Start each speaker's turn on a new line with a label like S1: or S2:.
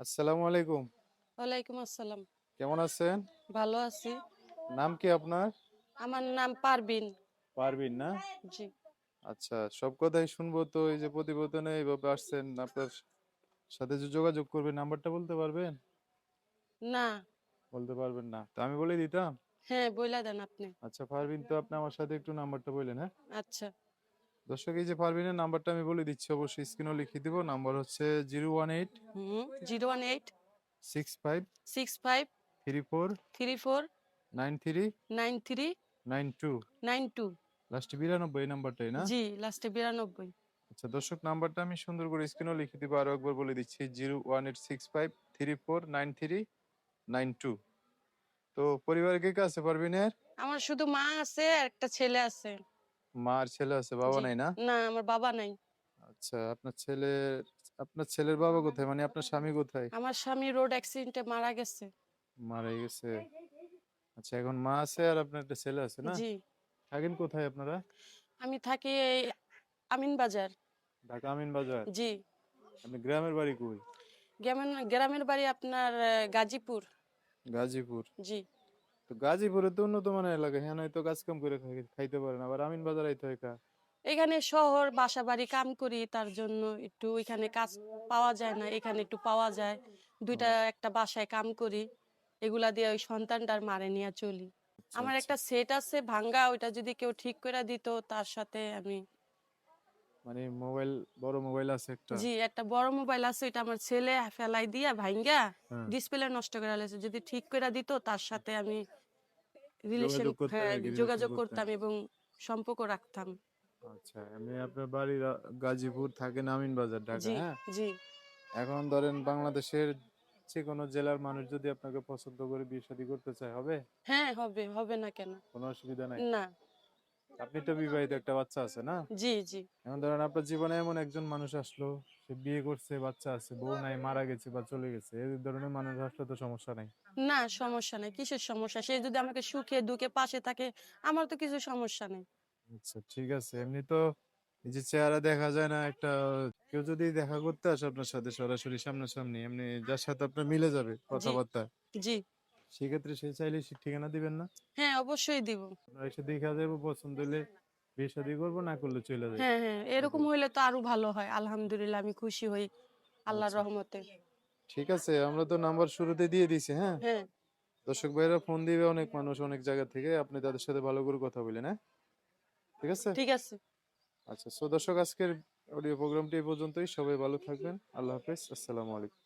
S1: আসসালামু আলাইকুম।
S2: ওয়ালাইকুম আসসালাম।
S1: কেমন আছেন?
S2: ভালো আছি।
S1: নাম কি আপনার?
S2: আমার নাম পারবিন
S1: পারবিন না?
S2: জি।
S1: আচ্ছা সব কথাই শুনব তো এই যে প্রতিবেদনে এইভাবে আসছেন আপনার সাথে যে যোগাযোগ করবেন নাম্বারটা বলতে পারবেন?
S2: না।
S1: বলতে পারবেন না। তো আমি বলে দিতাম?
S2: হ্যাঁ বইলা দেন আপনি।
S1: আচ্ছা পারবিন তো আপনি আমার সাথে একটু নাম্বারটা বললেন হ্যাঁ?
S2: আচ্ছা।
S1: দর্শক এই যে পারবিনের নাম্বারটা আমি বলে দিচ্ছি অবশ্যই স্ক্রিনও লিখে দিব। নাম্বার হচ্ছে zero one eight
S2: hmm zero one eight
S1: six five
S2: six five
S1: three four
S2: three four
S1: nine three
S2: nine three
S1: nine two
S2: nine two.
S1: লাস্টে বিরানব্বই এই নাম্বারটাই না?
S2: জি লাস্টে বিরানব্বই।
S1: আচ্ছা দর্শক নাম্বারটা আমি সুন্দর করে স্ক্রিনও লিখে দিব আরও একবার বলে দিচ্ছি zero one eight six five three four nine three nine two. তো পরিবারে কে কে আছে
S2: আমার শুধু মা আছে আর একটা ছেলে আছে।
S1: মা আর ছেলে আছে বাবা
S2: জি।
S1: নাই না?
S2: না আমার বাবা নাই।
S1: আচ্ছা আপনার ছেলে আপনার ছেলের বাবা কোথায়? মানে আপনার স্বামী কোথায়?
S2: আমার স্বামী রোড অ্যাক্সিডেন্টে মারা গেছে।
S1: মারা গেছে। আচ্ছা এখন মা আছে আর আপনার একটা ছেলে আছে না?
S2: জি।
S1: থাকেন কোথায় আপনারা?
S2: আমি থাকি এই আমিন বাজার।
S1: ঢাকা আমিন বাজার?
S2: জি।
S1: আপনি গ্রামের বাড়ি কই?
S2: গ্রামের গ্রামের বাড়ি আপনার আহ, গাজীপুর।
S1: গাজীপুর।
S2: জি।
S1: তো গাজীপুরে তো উন্নত মানের এলাকা হ্যাঁ নয়তো কাজ কাম করে খাই- খাইতে পারেন। আবার আমিন বাজার আইতে হয় কা
S2: এখানে শহর বাসা বাড়ি কাম করি তার জন্য একটু এখানে কাজ পাওয়া যায় না এখানে একটু পাওয়া যায়। দুইটা একটা বাসায় কাম করি এগুলা দিয়ে ওই সন্তানটার মারে নিয়ে চলি।
S1: আচ্ছা,
S2: আমার
S1: আচ্ছা।
S2: একটা সেট আছে ভাঙ্গা ওইটা যদি কেউ ঠিক করে দিত তার সাথে আমি
S1: মানে মোবাইল বড় মোবাইল আছে একটা।
S2: জি একটা বড় মোবাইল আছে এটা আমার ছেলে ফেলাই দিয়া ভাঙ্গা
S1: হ্যাঁ।
S2: ডিসপ্লে নষ্ট করে ফেলেছে। যদি ঠিক করে দিত তার সাথে আমি রিলেশন
S1: যোগাযোগ
S2: হ্যাঁ, করতাম এবং সম্পর্ক রাখতাম।
S1: আচ্ছা এমনি আপনার বাড়ি গাজীপুর থাকেন আমিন বাজার ঢাকা হ্যাঁ?
S2: জি।
S1: এখন ধরেন বাংলাদেশের যে কোনো জেলার মানুষ যদি আপনাকে পছন্দ করে বিয়ে শাদী করতে চায় হবে?
S2: হ্যাঁ হবে হবে না কেন?
S1: কোনো অসুবিধা নাই?
S2: না।
S1: আপনি তো বিবাহিত একটা বাচ্চা আছে না?
S2: জি জি।
S1: এখন ধরেন আপনার জীবনে এমন একজন মানুষ আসলো সে বিয়ে করছে বাচ্চা আছে বউ নাই মারা গেছে বা চলে গেছে এই ধরনের মানুষ আসলে তো সমস্যা নাই।
S2: না সমস্যা নেই। কিসের সমস্যা? সে যদি আমাকে সুখে দুঃখে পাশে থাকে আমার তো কিছু সমস্যা নেই।
S1: আচ্ছা ঠিক আছে। এমনি তো এই যে চেহারা দেখা যায় না একটা কেউ যদি দেখা করতে আসে আপনার সাথে সরাসরি সামনাসামনি এমনি যার সাথে আপনার মিলে যাবে কথাবার্তা
S2: জি।
S1: সেক্ষেত্রে সে চাইলে ঠিকানা দিবেন না।
S2: হ্যাঁ অবশ্যই দিব।
S1: এসে দেখা যাব পছন্দ হলে বিয়ে শাদী করব না করলে চলে যাবে।
S2: হ্যাঁ হ্যাঁ এরকম হইলে তো আরও ভালো হয় আলহামদুলিল্লাহ আমি খুশি হই আল্লাহর
S1: আচ্ছা।
S2: রহমতে।
S1: ঠিক আছে আমরা তো নাম্বার শুরুতে দিয়ে দিছি হ্যাঁ?
S2: হ্যাঁ।
S1: দর্শক ভাইরা ফোন দিবে অনেক মানুষ অনেক জায়গা থেকে আপনি তাদের সাথে ভালো করে কথা বলেন হ্যাঁ? ঠিক আছে?
S2: ঠিক আছে।
S1: আচ্ছা সো দর্শক আজকের অডিও প্রোগ্রামটি এই পর্যন্তই। সবাই ভালো থাকবেন। আল্লাহ হাফেজ আসসালামু আলাইকুম।